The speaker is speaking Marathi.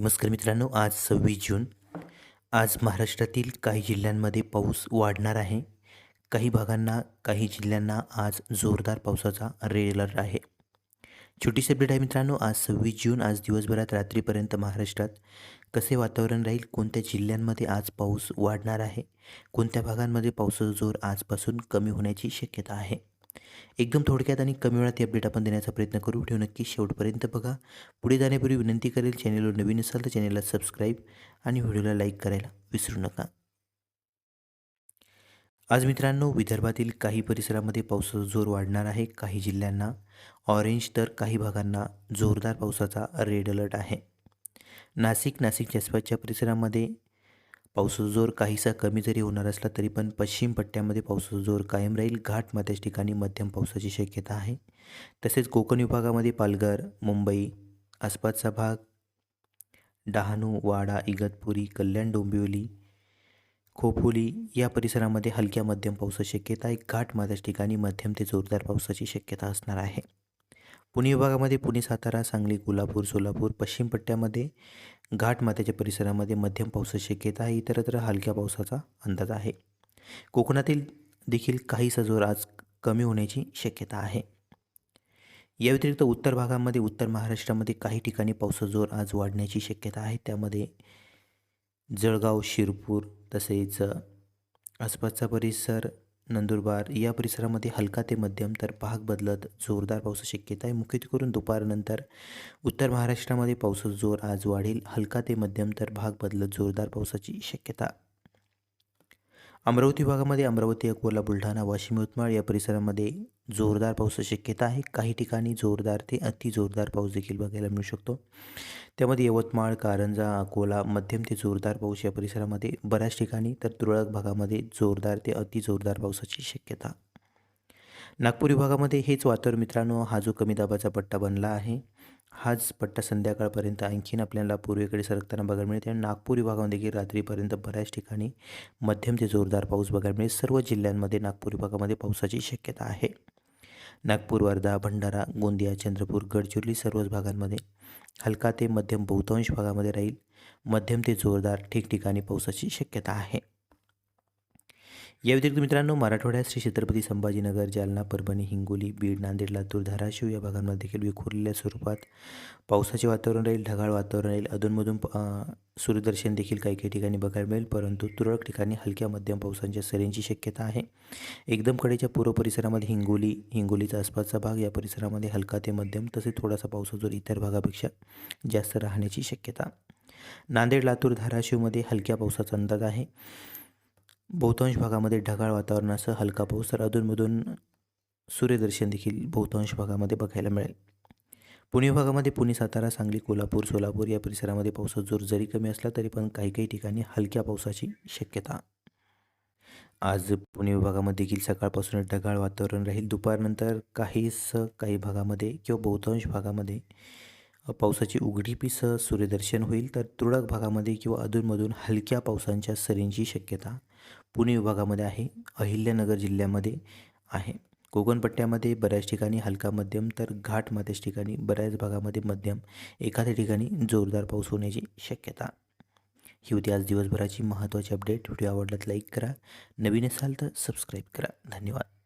नमस्कार मित्रांनो आज सव्वीस जून. आज महाराष्ट्रातील काही जिल्ह्यांमध्ये पाऊस वाढणार आहे. काही भागांना काही जिल्ह्यांना आज जोरदार पावसाचा रेड अलर्ट आहे. छोटीशी अपडेट आहे मित्रांनो आज सव्वीस जून आज दिवसभरात रात्रीपर्यंत महाराष्ट्रात कसे वातावरण राहील? कोणत्या जिल्ह्यांमध्ये आज पाऊस वाढणार आहे? कोणत्या भागांमध्ये पावसाचा जोर आजपासून कमी होण्याची शक्यता आहे? एकदम थोडक्यात आणि कमी वेळात ही अपडेट आपण देण्याचा प्रयत्न करू. व्हिडिओ नक्की शेवटपर्यंत बघा. पुढे जाण्यापूर्वी विनंती करेल चॅनेलवर नवीन असाल तर चॅनेलला सबस्क्राईब आणि व्हिडिओला लाईक करायला विसरू नका. आज मित्रांनो विदर्भातील काही परिसरामध्ये पावसाचा जोर वाढणार आहे. काही जिल्ह्यांना ऑरेंज तर काही भागांना जोरदार पावसाचा रेड अलर्ट आहे. नाशिक नाशिकच्या आसपासच्या परिसरामध्ये पावसाचा जोर काहीसा कमी जरी होणार असला तरी पण पश्चिम पट्ट्यामध्ये पावसाचा जोर कायम राहील. घाटमाथ्याच्या ठिकाणी मध्यम पावसाची शक्यता आहे. तसेच कोकण विभागामध्ये पालघर मुंबई आसपासचा भाग डहाणू वाडा इगतपुरी कल्याण डोंबिवली खोपोली या परिसरामध्ये हलक्या मध्यम पावसाची शक्यता आहे. घाटमाथ्याच्या ठिकाणी मध्यम ते जोरदार पावसाची शक्यता असणार आहे. पुणे विभागामध्ये पुणे सातारा सांगली कोल्हापूर सोलापूर पश्चिम पट्ट्यामध्ये घाटमाथ्याच्या परिसरामध्ये मध्यम पावसाची शक्यता आहे. इतरत्र हलक्या पावसाचा अंदाज आहे. कोकणातील देखील काहीसा जोर आज कमी होण्याची शक्यता आहे. या व्यतिरिक्त उत्तर भागामध्ये उत्तर महाराष्ट्रामध्ये काही ठिकाणी पावसाचा जोर आज वाढण्याची शक्यता आहे. त्यामध्ये जळगाव शिरपूर तसेच आसपासचा परिसर नंदुरबार या परिसरामध्ये हलका ते मध्यम तर भाग बदलत जोरदार पावसाची शक्यता आहे. मुख्यत करून दुपारनंतर उत्तर महाराष्ट्रामध्ये पावसाचा जोर आज वाढेल. हलका ते मध्यम तर भाग बदलत जोरदार पावसाची शक्यता अमरावती भागामध्ये अमरावती अकोला बुलढाणा वाशिम यवतमाळ या परिसरामध्ये जोरदार पावसाची शक्यता आहे. काही ठिकाणी जोरदार ते अति जोरदार पाऊस देखील बघायला मिळू शकतो. त्यामध्ये यवतमाळ कारंजा अकोला मध्यम ते जोरदार पाऊस या परिसरामध्ये बऱ्याच ठिकाणी तर तुरळक भागामध्ये जोरदार ते अति जोरदार पावसाची शक्यता नागपूर विभागामध्ये हेच वातावरण मित्रांनो हा जो कमी दाबाचा पट्टा बनला आहे हाच पट्टा संध्याकाळपर्यंत आणखीन आपल्याला पूर्वेकडे सरकताना बघायला मिळते आणि नागपूर विभागामध्ये देखील रात्रीपर्यंत बऱ्याच ठिकाणी मध्यम ते जोरदार पाऊस बघायला मिळेल. सर्व जिल्ह्यांमध्ये नागपूर विभागामध्ये पावसाची शक्यता आहे. नागपूर वर्धा भंडारा गोंदिया चंद्रपूर गडचिरोली सर्वच भागांमध्ये हलका ते मध्यम बहुतांश भागामध्ये राहील. मध्यम ते जोरदार ठिकठिकाणी पावसाची शक्यता आहे. या व्यतिरिक्त मित्रांनो मराठवाड्यात श्री छत्रपती संभाजीनगर जालना परभणी हिंगोली बीड नांदेड लातूर धाराशिव या भागांमध्ये देखील विखुरलेल्या स्वरूपात पावसाचे वातावरण राहील ढगाळ वातावरण राहील. अधूनमधून सूर्यदर्शन देखील काही काही ठिकाणी बघायला मिळेल परंतु तुरळक ठिकाणी हलक्या मध्यम पावसांच्या सरींची शक्यता आहे. एकदम कडेच्या पूर्व परिसरामध्ये हिंगोली हिंगोलीचा आसपासचा भाग या परिसरामध्ये हलका ते मध्यम तसेच थोडासा पावसाजोर इतर भागापेक्षा जास्त राहण्याची शक्यता. नांदेड लातूर धाराशिवमध्ये हलक्या पावसाचा अंदाज आहे. बहुतांश भागामध्ये ढगाळ वातावरणासह हलका पाऊस तर अधूनमधून सूर्यदर्शन देखील बहुतांश भागामध्ये बघायला मिळेल. पुणे भागामध्ये पुणे सातारा सांगली कोल्हापूर सोलापूर या परिसरामध्ये पावसाचा जोर जरी कमी असला तरी पण काही काही ठिकाणी हलक्या पावसाची शक्यता. आज पुणे विभागामध्ये देखील सकाळपासून ढगाळ वातावरण राहील. दुपारनंतर काहीस काही भागामध्ये किंवा बहुतांश भागामध्ये पावसाची उघडीपीसह सूर्यदर्शन होईल तर तुरळक भागामध्ये किंवा अधूनमधून हलक्या पावसांच्या सरींची शक्यता पुणे विभागामध्ये आहे अहिल्यानगर जिल्ह्यामध्ये आहे. कोकणपट्ट्यामध्ये बऱ्याच ठिकाणी हलका मध्यम तर घाटमध्येच ठिकाणी बऱ्याच भागामध्ये मध्यम. एखाद्या ठिकाणी जोरदार पाऊस होण्याची शक्यता. ही होती आज दिवसभराची महत्त्वाची अपडेट व्हिडिओ आवडला लाईक करा. नवीन असाल तर सबस्क्राईब करा. धन्यवाद.